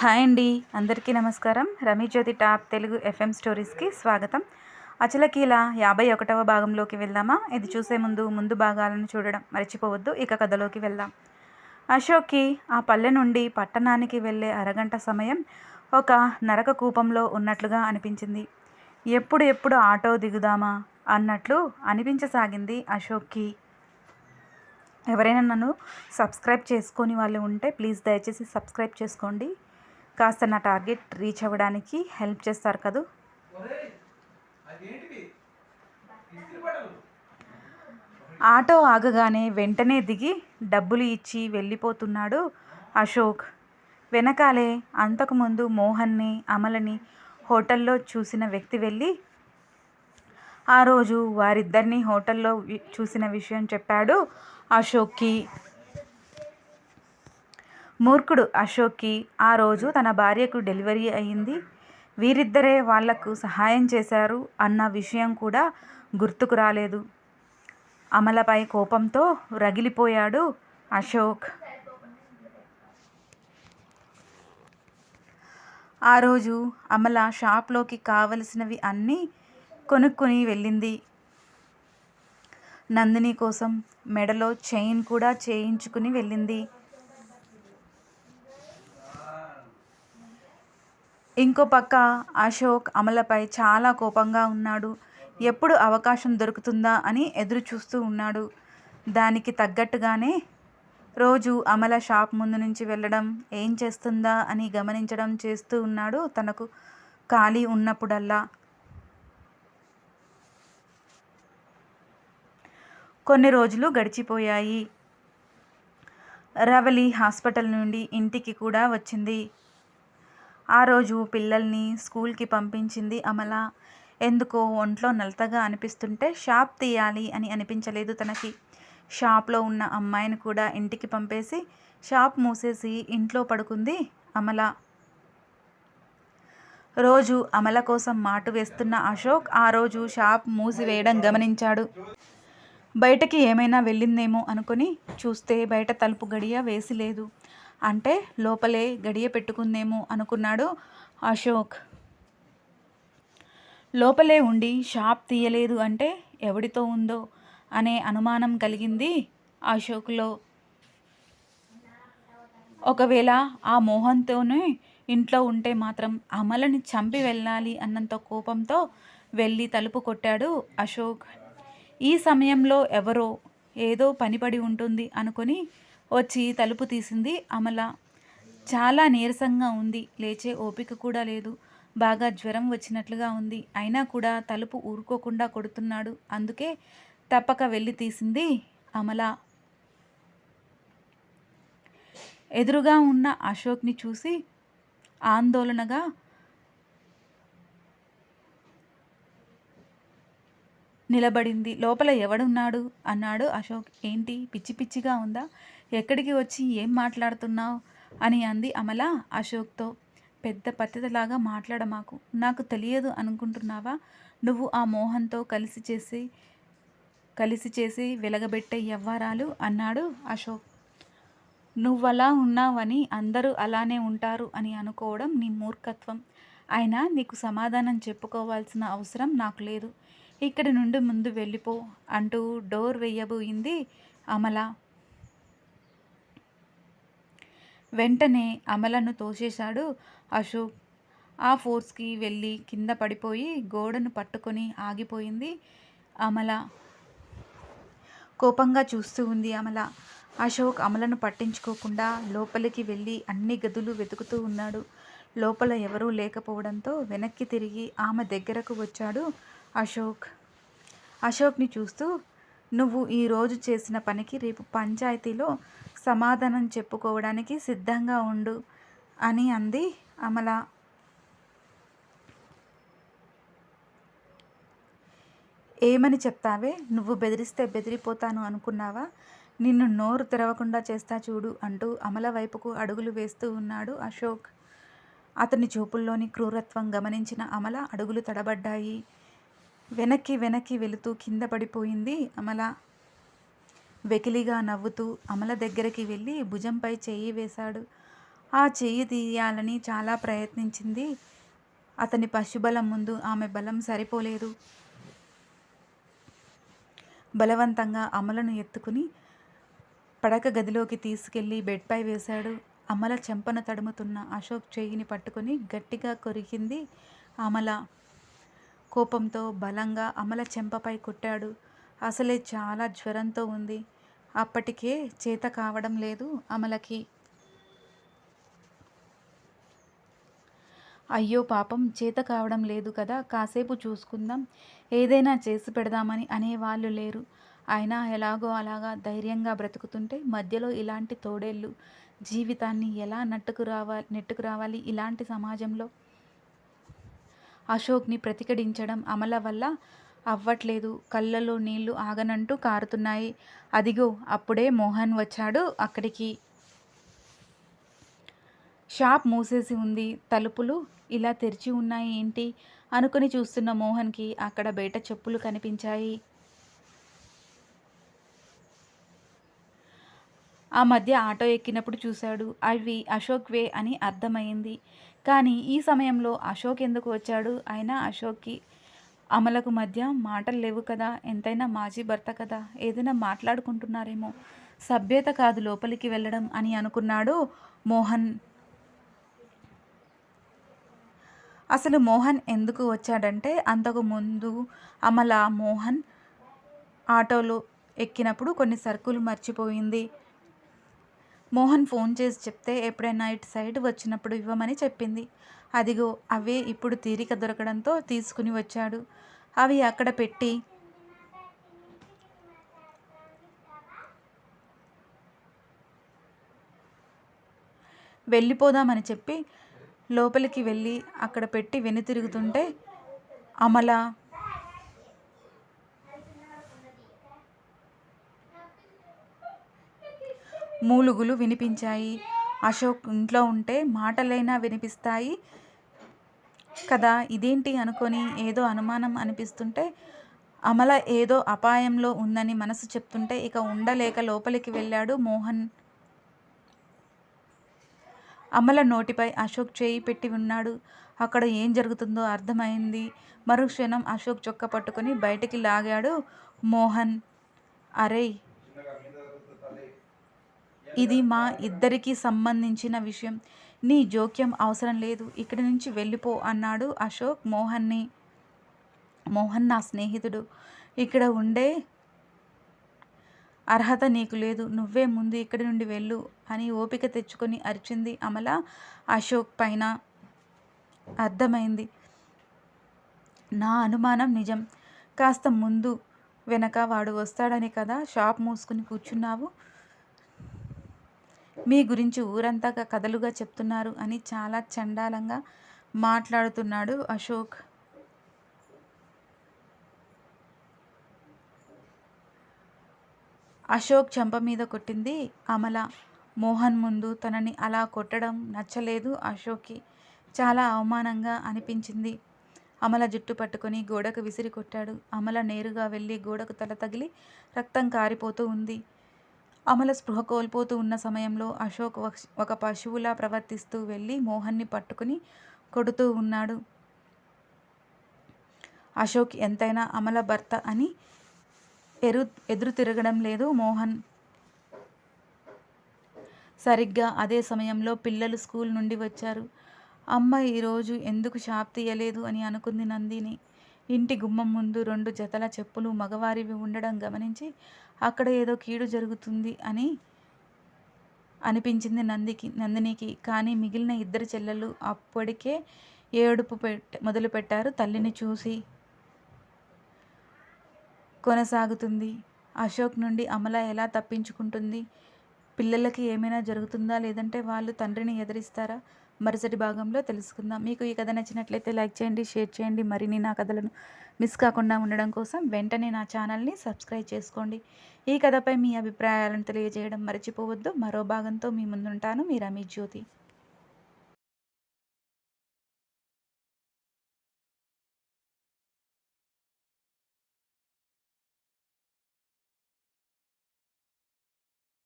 Hi అండి. అందరికీ నమస్కారం. రమీజ్యోతి టాప్ తెలుగు ఎఫ్ఎం స్టోరీస్కి స్వాగతం. అచలకీల యాభై ఒకటవ భాగంలోకి వెళ్దామా? ఇది చూసే ముందు ముందు భాగాలను చూడడం మర్చిపోవద్దు. ఇక కథలోకి వెళ్దాం. అశోక్కి ఆ పల్లె నుండి పట్టణానికి వెళ్ళే అరగంట సమయం ఒక నరక కూపంలో ఉన్నట్లుగా అనిపించింది. ఎప్పుడు ఎప్పుడు ఆటో దిగుదామా? అన్నట్లు అనిపించసాగింది అశోక్కి. ఎవరైనా నన్ను సబ్స్క్రైబ్ చేసుకొని వాళ్ళు ఉంటే ప్లీజ్ దయచేసి సబ్స్క్రైబ్ చేసుకోండి. కాస్త నా టార్గెట్ రీచ్ అవ్వడానికి హెల్ప్ చేస్తారు కదూ? ఆటో ఆగగానే వెంటనే దిగి డబ్బులు ఇచ్చి వెళ్ళిపోతున్నాడు అశోక్. వెనకాలే అంతకుముందు మోహన్ని అమలని హోటల్లో చూసిన వ్యక్తి వెళ్ళి ఆ రోజు వారిద్దరిని హోటల్లో వి- చూసిన విషయం చెప్పాడు అశోక్కి. మూర్ఖుడు అశోక్కి ఆ రోజు తన భార్యకు డెలివరీ అయింది. వీరిద్దరే వాళ్ళకు సహాయం చేశారు అన్న విషయం కూడా గుర్తుకు రాలేదు. అమలపై కోపంతో రగిలిపోయాడు అశోక్. ఆ రోజు అమల షాప్లోకి కావలసినవి అన్నీ కొనుక్కొని వెళ్ళింది. నందిని కోసం మెడలో చైన్ కూడా చేయించుకుని వెళ్ళింది. ఇంకో పక్క అశోక్ అమలపై చాలా కోపంగా ఉన్నాడు. ఎప్పుడు అవకాశం దొరుకుతుందా అని ఎదురు చూస్తూ ఉన్నాడు. దానికి తగ్గట్టుగానే రోజు అమల షాప్ ముందు నుంచి వెళ్ళడం ఏం చేస్తుందా అని గమనించడం చేస్తూ ఉన్నాడు తనకు ఖాళీ ఉన్నప్పుడల్లా. కొన్ని రోజులు గడిచిపోయాయి. రవలి హాస్పిటల్ నుండి ఇంటికి కూడా వచ్చింది. ఆ రోజు పిల్లల్ని స్కూల్కి పంపించింది అమల. ఎందుకో ఒంట్లో నలతగా అనిపిస్తుంటే షాప్ తీయాలి అని అనిపించలేదు తనకి. షాప్లో ఉన్న అమ్మాయిని కూడా ఇంటికి పంపేసి షాప్ మూసేసి ఇంట్లో పడుకుంది అమల. రోజు అమల కోసం మాటు వేస్తున్న అశోక్ ఆ రోజు షాప్ మూసివేయడం గమనించాడు. బయటకి ఏమైనా వెళ్ళిందేమో అనుకుని చూస్తే బయట తలుపు గడియ వేసి లేదు. అంటే లోపలే గడియ పెట్టుకుందేమో అనుకున్నాడు అశోక్. లోపలే ఉండి షాప్ తీయలేదు అంటే ఎవడితో ఉందో అనే అనుమానం కలిగింది అశోక్లో. ఒకవేళ ఆ మోహన్తోనే ఇంట్లో ఉంటే మాత్రం అమలని చంపి వెళ్ళాలి అన్నంత కోపంతో వెళ్ళి తలుపు కొట్టాడు అశోక్. ఈ సమయంలో ఎవరో ఏదో పనిపడి ఉంటుంది అనుకొని వచ్చి తలుపు తీసింది అమల. చాలా నీరసంగా ఉంది. లేచే ఓపిక కూడా లేదు. బాగా జ్వరం వచ్చినట్లుగా ఉంది. అయినా కూడా తలుపు ఊరుకోకుండా కొడుతున్నాడు. అందుకే తప్పక వెళ్ళి తీసింది అమల. ఎదురుగా ఉన్న అశోక్ని చూసి ఆందోళనగా నిలబడింది. లోపల ఎవడున్నాడు? అన్నాడు అశోక్. ఏంటి? పిచ్చి పిచ్చిగా ఉందా? ఎక్కడికి వచ్చి ఏం మాట్లాడుతున్నావు? అని అంది అమల అశోక్తో. పెద్ద పద్ధతిలాగా మాట్లాడమాకు నాకు తెలియదు అనుకుంటున్నావా? నువ్వు ఆ మోహన్తో కలిసి చేసి కలిసి చేసి వెలగబెట్టే వ్యవహారాలు అన్నాడు అశోక్. నువ్వలా ఉన్నావని అందరూ అలానే ఉంటారు అని అనుకోవడం నీ మూర్ఖత్వం. అయినా నీకు సమాధానం చెప్పుకోవాల్సిన అవసరం నాకు లేదు. ఇక్కడి నుండి ముందు వెళ్ళిపో అంటూ డోర్ వెయ్యబోయింది అమల. వెంటనే అమలను తోసేశాడు అశోక్. ఆ ఫోర్స్కి వెళ్ళి కింద పడిపోయి గోడను పట్టుకొని ఆగిపోయింది అమల. కోపంగా చూస్తూ ఉంది అమల. అశోక్ అమలను పట్టించుకోకుండా లోపలికి వెళ్ళి అన్ని గదులు వెతుకుతూ ఉన్నాడు. లోపల ఎవరూ లేకపోవడంతో వెనక్కి తిరిగి ఆమె దగ్గరకు వచ్చాడు అశోక్ అశోక్ని చూస్తూ నువ్వు ఈరోజు చేసిన పనికి రేపు పంచాయతీలో సమాధానం చెప్పుకోవడానికి సిద్ధంగా ఉండు అని అంది అమల. ఏమని చెప్తావే? నువ్వు బెదిరిస్తే బెదిరిపోతాను అనుకున్నావా? నిన్ను నోరు తెరవకుండా చేస్తా చూడు అంటూ అమల వైపుకు అడుగులు వేస్తూ ఉన్నాడు అశోక్. అతని చూపుల్లోని క్రూరత్వం గమనించిన అమల అడుగులు తడబడ్డాయి. వెనక్కి వెనక్కి వెళుతూ కింద పడిపోయింది అమల. వెకిలిగా నవ్వుతూ అమల దగ్గరికి వెళ్ళి భుజంపై చేయి వేశాడు. ఆ చెయ్యి తీయాలని చాలా ప్రయత్నించింది. అతని పశుబలం ముందు ఆమె బలం సరిపోలేదు. బలవంతంగా అమలను ఎత్తుకుని పడక గదిలోకి తీసుకెళ్ళి బెడ్పై వేశాడు. అమల చెంపన తడుముతున్న అశోక్ చెయ్యిని పట్టుకుని గట్టిగా కొరికింది అమల. కోపంతో బలంగా అమల చెంపపై కొట్టాడు. అసలే చాలా జ్వరంతో ఉంది. అప్పటికే చేత కావడం లేదు అమలకి. అయ్యో పాపం చేత కావడం లేదు కదా కాసేపు చూసుకుందాం. ఏదైనా చేసి పెడదామని అనేవాళ్ళు లేరు. అయినా ఎలాగో అలాగా ధైర్యంగా బ్రతుకుతుంటే మధ్యలో ఇలాంటి తోడేళ్ళు జీవితాన్ని ఎలా నట్టుకు రావాలి నెట్టుకు రావాలి ఇలాంటి సమాజంలో? అశోక్ని ప్రతిఘటించడం అమల వల్ల అవ్వట్లేదు. కళ్ళలో నీళ్ళు ఆగనంటూ కారుతున్నాయి. అదిగో అప్పుడే మోహన్ వచ్చాడు అక్కడికి. షాప్ మూసేసి ఉంది. తలుపులు ఇలా తెరిచి ఉన్నాయి ఏంటి? అనుకుని చూస్తున్న మోహన్కి అక్కడ బయట చెప్పులు కనిపించాయి. ఆ మధ్య ఆటో ఎక్కినప్పుడు చూశాడు. అవి అశోక్ వే అని అర్థమైంది కానీ ఈ సమయంలో అశోక్ ఎందుకు వచ్చాడు? అయినా అశోక్కి అమలకు మధ్య మాటలు లేవు కదా. ఎంతైనా మాజీ భర్త కదా. ఏదైనా మాట్లాడుకుంటున్నారేమో. సభ్యత కాదు లోపలికి వెళ్ళడం అని అనుకున్నాడు మోహన్. అసలు మోహన్ ఎందుకు వచ్చాడంటే అంతకు ముందు అమల మోహన్ ఆటోలో ఎక్కినప్పుడు కొన్ని సరుకులు మర్చిపోయింది. మోహన్ ఫోన్ చేసి చెప్తే ఎప్పుడైనా ఇటు సైడ్ వచ్చినప్పుడు ఇవ్వమని చెప్పింది. అదిగో అవే ఇప్పుడు తీరిక దొరకడంతో తీసుకుని వచ్చాడు. అవి అక్కడ పెట్టి వెళ్ళిపోదామని చెప్పి లోపలికి వెళ్ళి అక్కడ పెట్టి వెనుతిరుగుతుంటే అమల మూలుగులు వినిపించాయి. అశోక్ ఇంట్లో ఉంటే మాటలైనా వినిపిస్తాయి కదా? ఇదేంటి అనుకొని ఏదో అనుమానం అనిపిస్తుంటే అమల ఏదో అపాయంలో ఉందని మనసు చెప్తుంటే ఇక ఉండలేక లోపలికి వెళ్ళాడు మోహన్. అమల నోటిపై అశోక్ చేయి పెట్టి ఉన్నాడు. అక్కడ ఏం జరుగుతుందో అర్థమైంది. మరుక్షణం అశోక్ చొక్క పట్టుకొని బయటికి లాగాడు మోహన్. అరే ఇది మా ఇద్దరికి సంబంధించిన విషయం. నీ జోక్యం అవసరం లేదు. ఇక్కడి నుంచి వెళ్ళిపో అన్నాడు అశోక్ మోహన్ని మోహన్ నా స్నేహితుడు. ఇక్కడ ఉండే అర్హత నీకు లేదు. నువ్వే ముందు ఇక్కడి నుండి వెళ్ళు అని ఓపిక తెచ్చుకొని అరిచింది అమల అశోక్ పైన. అర్థమైంది. నా అనుమానం నిజం. కాస్త ముందు వెనక వాడు వస్తాడని కదా షాప్ మూసుకుని కూర్చున్నావు? మీ గురించి ఊరంతా కథలుగా చెప్తున్నారు అని చాలా చండాలంగా మాట్లాడుతున్నాడు అశోక్. అశోక్ చెంప మీద కొట్టింది అమల. మోహన్ ముందు తనని అలా కొట్టడం నచ్చలేదు అశోక్కి. చాలా అవమానంగా అనిపించింది. అమల జుట్టు పట్టుకొని గోడకు విసిరి కొట్టాడు. అమల నేరుగా వెళ్ళి గోడకు తల తగిలి రక్తం కారిపోతూ ఉంది. అమల స్పృహ కోల్పోతూ ఉన్న సమయంలో అశోక్ ఒక పశువులా ప్రవర్తిస్తూ వెళ్ళి మోహన్ని పట్టుకుని కొడుతూ ఉన్నాడు. అశోక్ ఎంతైనా అమల భర్త అని ఎరు ఎదురు తిరగడం లేదు మోహన్. సరిగ్గా అదే సమయంలో పిల్లలు స్కూల్ నుండి వచ్చారు. అమ్మ ఈరోజు ఎందుకు షాప్ తీయలేదు అని అనుకుంది నందిని. ఇంటి గుమ్మం ముందు రెండు జతల చెప్పులు మగవారివి ఉండడం గమనించి అక్కడ ఏదో కీడు జరుగుతుంది అని అనిపించింది నందికి నందినికి. కానీ మిగిలిన ఇద్దరు చెల్లెలు అప్పటికే ఏడుపు పెట్ మొదలుపెట్టారు తల్లిని చూసి కొనసాగుతుంది. అశోక్ నుండి అమల ఎలా తప్పించుకుంటుంది? పిల్లలకి ఏమైనా జరుగుతుందా? లేదంటే వాళ్ళు తండ్రిని ఎదిరిస్తారా? మరుసటి భాగంలో తెలుసుకుందాం. మీకు ఈ కథ నచ్చినట్లయితే లైక్ చేయండి షేర్ చేయండి. మరిన్ని నా కథలను మిస్ కాకుండా ఉండడం కోసం వెంటనే నా ఛానల్ని సబ్స్క్రైబ్ చేసుకోండి. ఈ కథపై మీ అభిప్రాయాలను తెలియజేయడం మర్చిపోవద్దు. మరో భాగంతో మీ ముందుంటాను. మీ రమీ జ్యోతి.